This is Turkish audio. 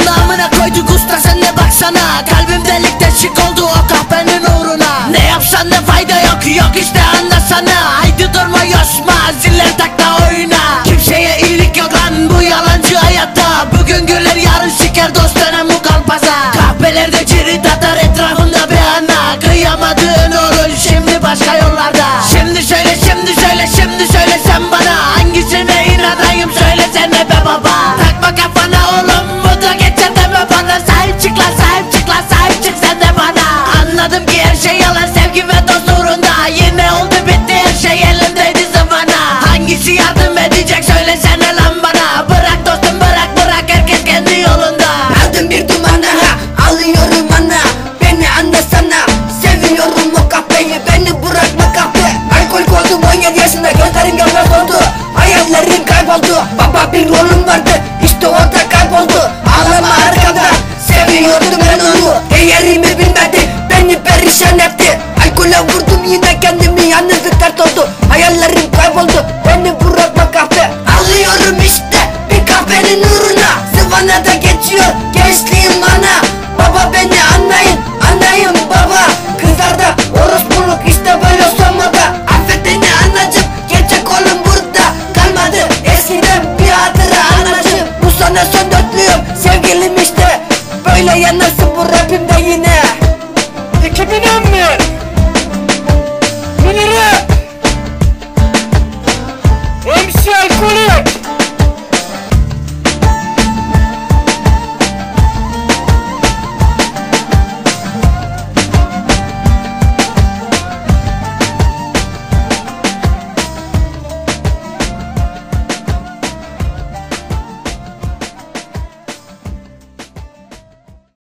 Amına koyduk usta sen de baksana. Kalbim delik deşik oldu o kahvenin uğruna. Ne yapsan da fayda yok yok işte anlasana. Haydi durma yosma ziller takla oyna. Kimseye iyilik yok lan bu yalancı hayatta. Bugün güler yarın siker dost dönem bu kalpaza. Kahvelerde cirit atar etrafında bir ana. Kıyamadığın olur şimdi başka yollarda Hangisi yardım edecek söylesene lan bana. Bırak dostum bırak bırak herkes kendi yolunda. Aldım bir dumanı ha Alıyorum ana Beni anlasana Seviyorum o kahveyi Beni bırakma kahve Alkol koydum 17 yaşında Gözlerim görmez oldu. Hayallerim kayboldu Baba bir oğlum vardı. İşte o da kayboldu. Ağlama arkamda Seviyordum ben onu. Değerimi bilmedi Beni perişan etti. Alkole vurdum yine kendimi Yalnızlık dert oldu Hayallerim Yanıyorum sevgilim işte. Böyle yanarsın bu rapimde yine.